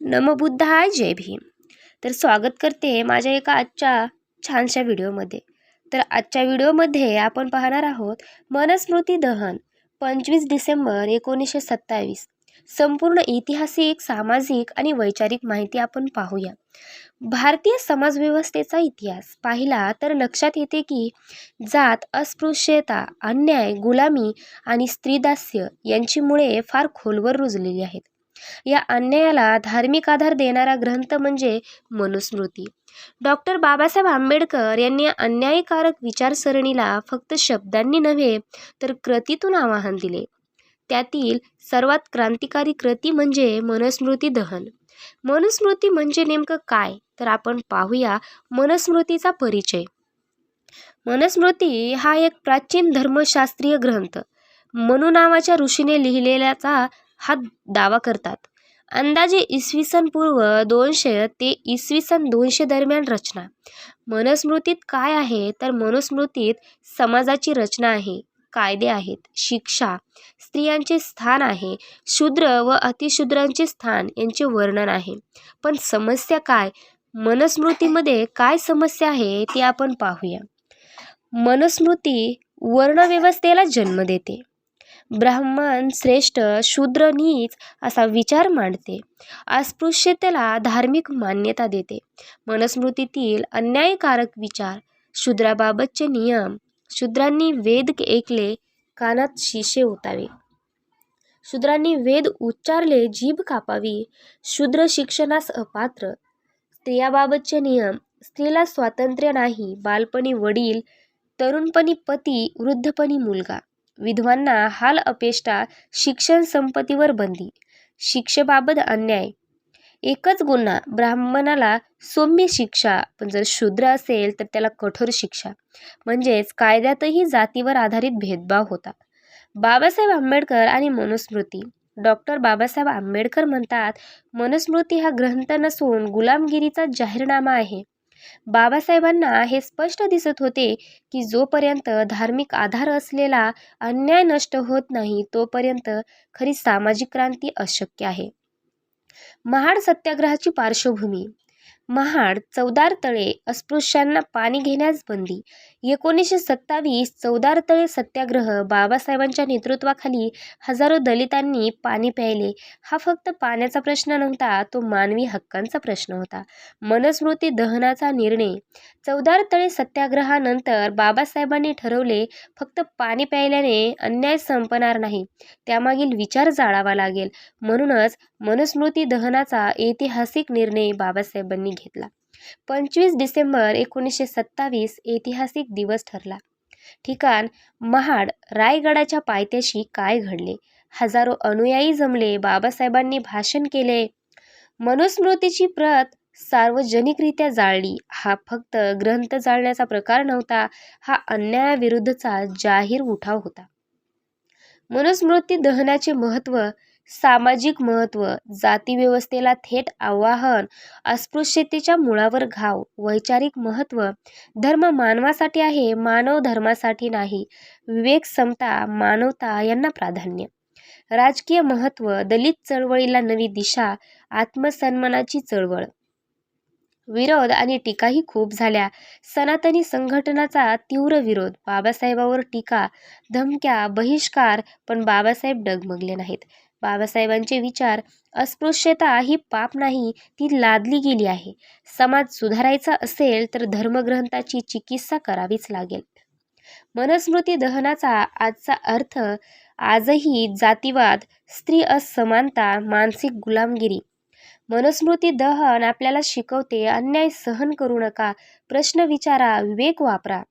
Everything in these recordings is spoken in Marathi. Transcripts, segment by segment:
नमबुद्धाय जय भीम. तर स्वागत करते माझ्या एका आजच्या छानशा व्हिडिओमध्ये. तर आजच्या व्हिडिओमध्ये आपण पाहणार आहोत मनस्मृती दहन पंचवीस डिसेंबर एकोणीसशे सत्तावीस. संपूर्ण ऐतिहासिक सामाजिक आणि वैचारिक माहिती आपण पाहूया. भारतीय समाजव्यवस्थेचा इतिहास पाहिला तर लक्षात येते की जात अस्पृश्यता अन्याय गुलामी आणि स्त्रीदास्य यांची मुळे फार खोलवर रुजलेली आहेत. या अन्यायाला धार्मिक आधार देणारा ग्रंथ म्हणजे मनुस्मृती. डॉक्टर बाबासाहेब आंबेडकर यांनी अन्यायकारक विचारसरणीला फक्त शब्दांनी नव्हे तर कृतीतून आवाहन दिले. त्यातील सर्वात क्रांतिकारी कृती म्हणजे मनुस्मृती दहन. मनुस्मृती म्हणजे नेमकं काय? तर आपण पाहूया मनुस्मृतीचा परिचय. मनुस्मृती हा एक प्राचीन धर्मशास्त्रीय ग्रंथ. मनु नावाच्या ऋषीने लिहिलेल्याचा हा दावा करतात. अंदाजे इसवी सन पूर्व दोनशे ते इसवी सन दोनशे दरम्यान रचना. मनुस्मृतीत काय आहे? तर मनुस्मृतीत समाजाची रचना आहे. कायदे आहेत. शिक्षा स्त्रियांचे स्थान आहे. शूद्र व अतिशूद्रांचे स्थान यांचे वर्णन आहे. पण समस्या काय? मनुस्मृतीमध्ये काय समस्या आहे ती आपण पाहूया. मनुस्मृती वर्णव्यवस्थेला जन्म देते. ब्राह्मण श्रेष्ठ शूद्र नीच असा विचार मांडते. अस्पृश्यतेला धार्मिक मान्यता देते. मनस्मृतीतील अन्यायकारक विचार शूद्राबाबतचे नियम शूद्रांनी वेद ऐकले कानात शिशे ओतावे. शूद्रांनी वेद उच्चारले जीभ कापावी. शूद्र शिक्षणास अपात्र. स्त्रियाबाबतचे नियम स्त्रीला स्वातंत्र्य नाही बालपणी वडील तरुणपणी पती वृद्धपणी मुलगा. विधवांना हाल अपेष्टा शिक्षण संपत्तीवर बंदी. शिक्षेबाबत अन्याय. एकच गुन्हा ब्राह्मणाला सौम्य शिक्षा पण जर शूद्र असेल तर त्याला कठोर शिक्षा. म्हणजेच कायद्यातही जातीवर आधारित भेदभाव होता. बाबासाहेब आंबेडकर आणि मनुस्मृती. डॉक्टर बाबासाहेब आंबेडकर म्हणतात मनुस्मृती हा ग्रंथ नसून गुलामगिरीचा जाहीरनामा आहे. बाबासाहेबांना हे स्पष्ट दिसत होते की जोपर्यंत धार्मिक आधार असलेला अन्याय नष्ट होत नाही तोपर्यंत खरी सामाजिक क्रांती अशक्य आहे. महाड सत्याग्रहाची पार्श्वभूमी महाड चौदार तळे अस्पृश्यांना पाणी घेण्यास बंदी. एकोणीसशे सत्तावीस चौदार तळे सत्याग्रह बाबासाहेबांच्या नेतृत्वाखाली हजारो दलितांनी पाणी प्यायले. हा फक्त पाण्याचा प्रश्न नव्हता तो मानवी हक्कांचा प्रश्न होता. मनुस्मृती दहनाचा निर्णय. चौदार तळे सत्याग्रहानंतर बाबासाहेबांनी ठरवले फक्त पाणी प्यायल्याने अन्याय संपणार नाही त्यामागील विचार जाळावा लागेल. म्हणूनच मनुस्मृती दहनाचा ऐतिहासिक निर्णय बाबासाहेबांनी घेतला. पंचवीस डिसेंबर एकोणीसशे सत्तावीस ऐतिहासिक दिवस ठरला. ठिकाण महाड रायगडाच्या पायथ्याशी काय घडले? हजारो अनुयायी जमले बाबासाहेबांनी भाषण केले. मनुस्मृतीची प्रत सार्वजनिकरित्या जाळली. हा फक्त ग्रंथ जाळण्याचा प्रकार नव्हता हा अन्यायाविरुद्धचा जाहीर उठाव होता. मनुस्मृती दहनाचे महत्त्व सामाजिक महत्त्व जातीव्यवस्थेला थेट आवाहन अस्पृश्यतेच्या मुळावर घाव वैचारिक महत्त्व धर्म मानवासाठी आहे मानव धर्मासाठी नाही. विवेक समता मानवता यांना प्राधान्य. राजकीय महत्त्व दलित चळवळीला नवी दिशा आत्मसन्मानाची चळवळ. विरोध आणि टीकाही खूप झाल्या. सनातनी संघटनाचा तीव्र विरोध. बाबासाहेबावर टीका धमक्या बहिष्कार पण बाबासाहेब डगमगले नाहीत. बाबासाहेबांचे विचार अस्पृश्यता ही पाप नाही ती लादली गेली आहे. समाज सुधारायचा असेल तर धर्मग्रंथाची चिकित्सा करावीच लागेल. मनुस्मृती दहनाचा आजचा अर्थ आजही जातीवाद स्त्री असमानता मानसिक गुलामगिरी. मनुस्मृती दहन आपल्याला शिकवते अन्याय सहन करू नका प्रश्न विचारा विवेक वापरा.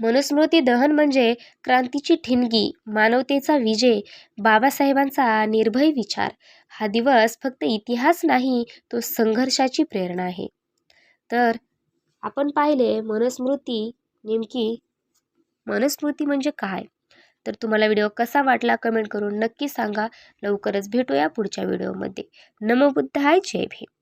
मनुस्मृती दहन म्हणजे क्रांतीची ठिणगी मानवतेचा विजय बाबासाहेबांचा निर्भय विचार. हा दिवस फक्त इतिहास नाही तो संघर्षाची प्रेरणा आहे. तर आपण पाहिले मनुस्मृती नेमकी मनुस्मृती म्हणजे काय? तर तुम्हाला व्हिडिओ कसा वाटला कमेंट करून नक्की सांगा. लवकरच भेटूया पुढच्या व्हिडिओमध्ये. नमबुद्ध आहे जय भीम.